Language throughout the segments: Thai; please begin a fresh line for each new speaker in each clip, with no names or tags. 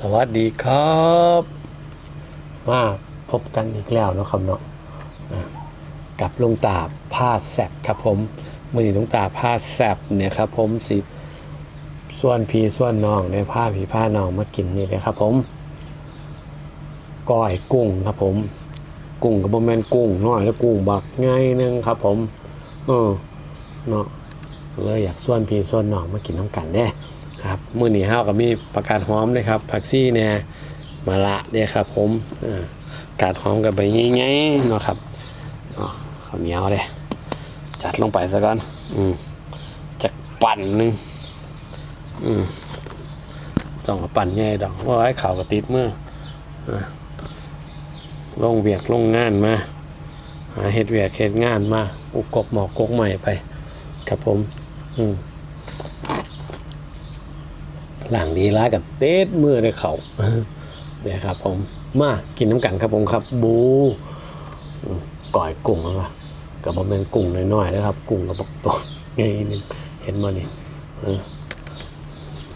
สวัสดีครับ มาพบกันอีกแล้วเนาะครับเนาะกับลุงตาผ้าแซบครับผมมือนี้ลุงตาผ้าแซบเนี่ยครับผมสิส่วนพีส่วนน้องในผ้าผีผ้าน้องมากินนี่เลยครับผมก้อยกุ้งครับผม กุ้งกับบะแมนกุ้งน้อยแล้วกุ้งบักง่ายนึงครับผมเออเนาะเลยอยากส่วนพีส่วนน้องมากินน้ำกันเด้ ครับมื้อนี้เฮาก็มีผักกาดหอมเลยครับผักซี่เนี่ยมาละเนี่ยครับ ผมกาดหอมกับใบง่ายๆเนาะครับเข้าวเหนียวเลยจัดลงไปซะก่อนอืมจากปั่นหนึงอืมต้องปั่นใหญ่ดอกเพราะว่าให้ข่าวกระติดเมืออ่าลงเวียกลงงานมาหาเฮ็ดเวียกเฮ็ดงานมาอุกกบหมอกกกใหม่ไป ครับผม อืม หลังดีร้ายกับเต็ดมือในเขาเนี่ยครับผมมากินน้ำกันครับผมครับ บูก่อยกุ้งแล้วล่ะกับบะเมนกุ้งน้อยๆนะครับ กุ้งกับบักตัวไงนึงเห็นมานี่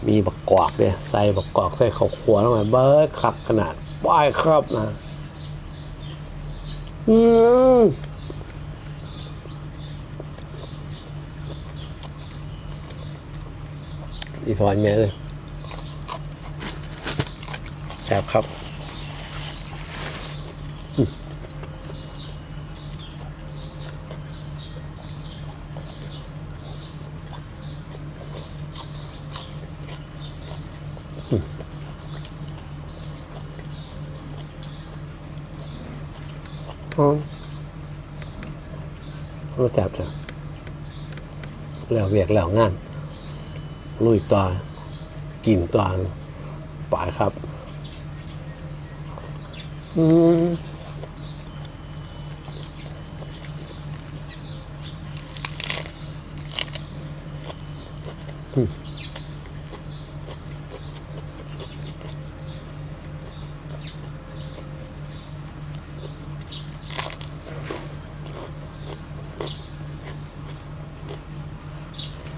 มีบักกวากเนี่ยใส่บักกวากใส่ข้าวขัวลงไปเบิร์ดครับขนาดป้ายครับนะอืมอีพอแม่เลย แซ่บครับอ๋อรู้จักจ้ะแล้วเวียกแล้วงาน ลุยต่อกินต่อไปครับ อืม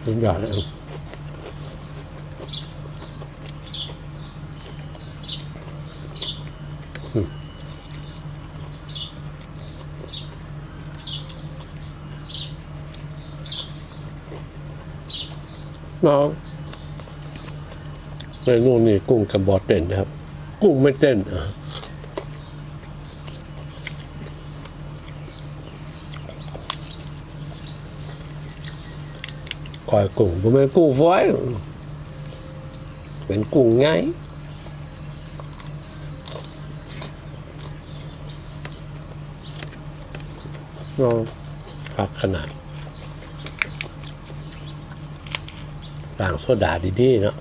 สุดยอดเลย น้องเมนูนี้กุ้งกับบอเต้นนะครับ กุ้งไม่เต้นอะคอยกุ้งบ่แม่นกุ้งฝอยเป็นกุ้งไงน้องพักขนาด ต่างโซดาดีๆเนาะ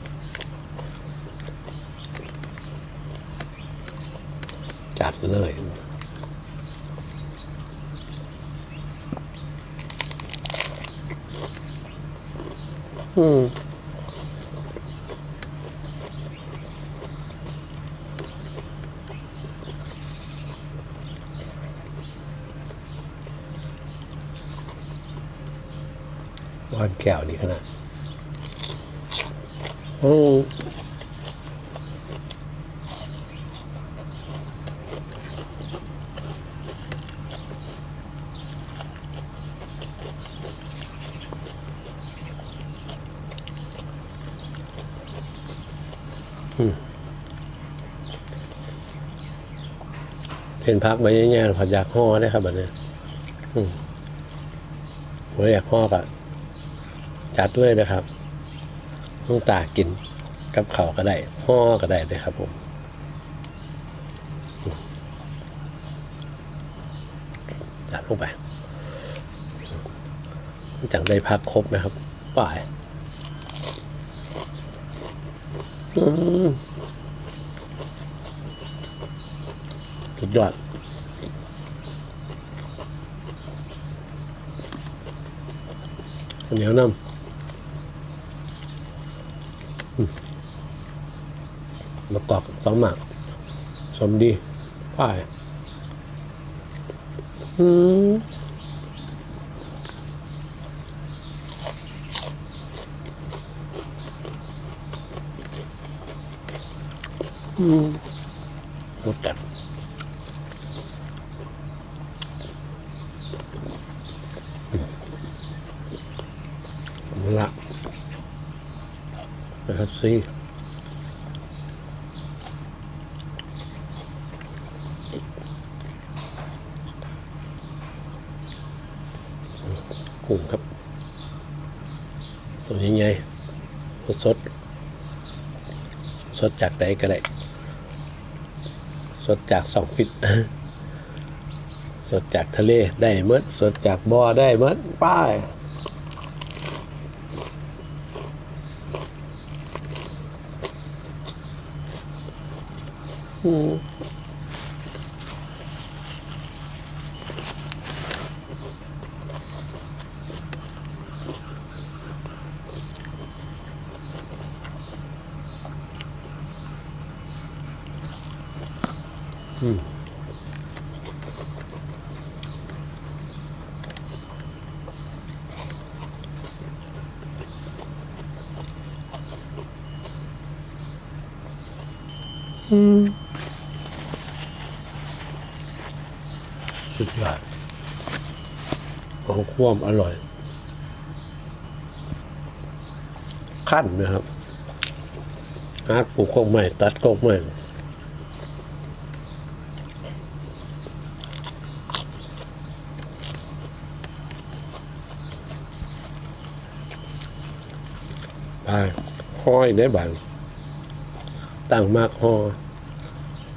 จัดเลยอืมบอนแก้วนี่ขนาด อืมเห็นพักไปแย่ๆผัดอยากห่อได้ครับแบบนี้อืมผมอยากห่อกับจัดด้วยนะครับ ต้องตากินกับเขาก็ได้ห่อก็ได้เลยครับผมจัดลงไปจังได้พักครบนะครับป่ายสุดยอดเหนียวน้ำ มะกอกสองหมากสมดีป้ายอืมรสจัดนี่ละ สิกุ้งครับ ตัวนี้ไงสดสดจากไหนก็ได้สดจากสองฟิตสดจากทะเลได้หมดสดจากบ่อได้หมดป้าย อืม สุดยอดของความอร่อย ขั้นนะครับหากปลูกกงใหม่ตัดกงใหม่ไปห้อยได้บังตั้งมากหอ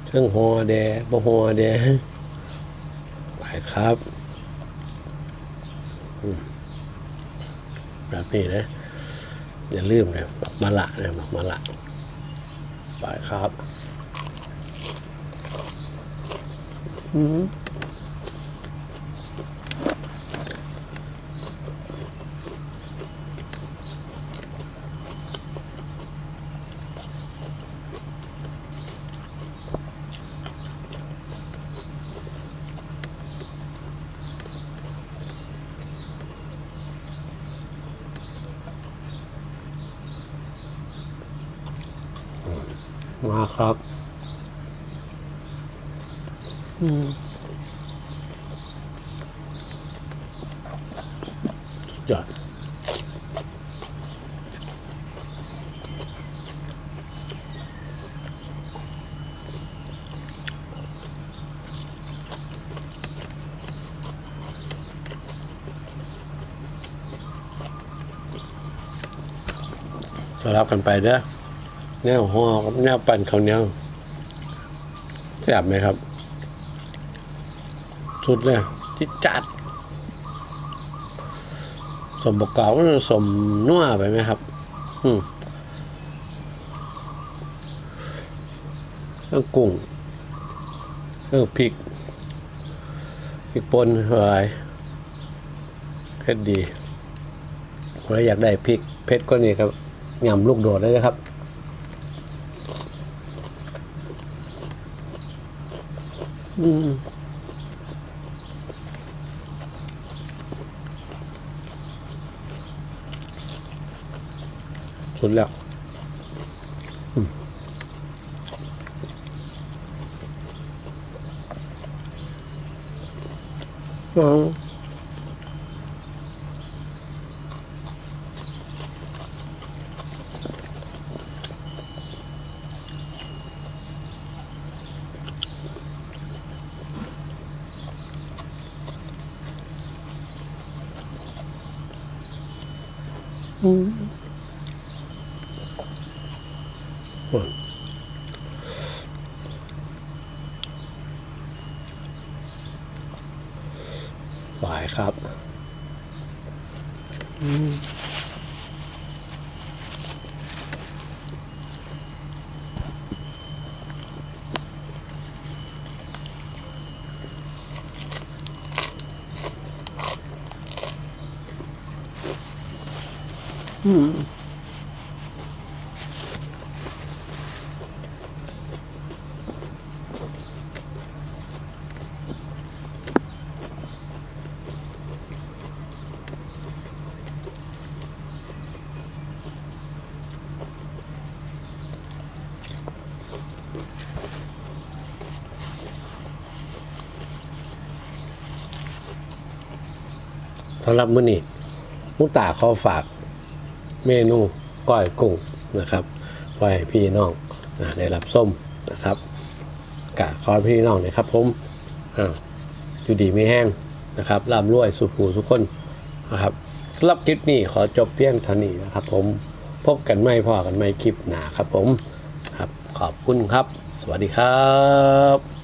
เครื่องหอแดบ่หอแด ครับ แบบนี้นะ อย่าลืมเลยบักมะละนะบักมะละไปครับมาครับสุดยอดสลับกันไปเด้อ แนวห่อกับแนวปั่นข้าวเหนียวแซ่บไหมครับ สุดเลยจิดจัด สมบกเก่าสมนัวไปไหมครับ อืมเครื่องกุ้งเครื่องพริกพริกป่นอะไรเผ็ดดีใครอยากได้พริกเผ็ดก็นี่ครับยำลูกโดดได้เลยครับ อืมสุดแล้วอืม บายครับ อืม สำหรับมือนี้มุกตาขอฝาก เมนูก้อยกุ้งนะครับไว้พี่น้องได้รับส้มนะครับกะขอให้พี่น้องนะครับผมอ่าอยู่ดีไม่แห้งนะครับร่ำรวยสุขหูทุกคนนะครับสำหรับคลิปนี้ขอจบเพียงเท่านี้นะครับ ผมพบกันไม่พอกันไม่คลิปหนาครับผมครับขอบคุณครับ สวัสดีครับ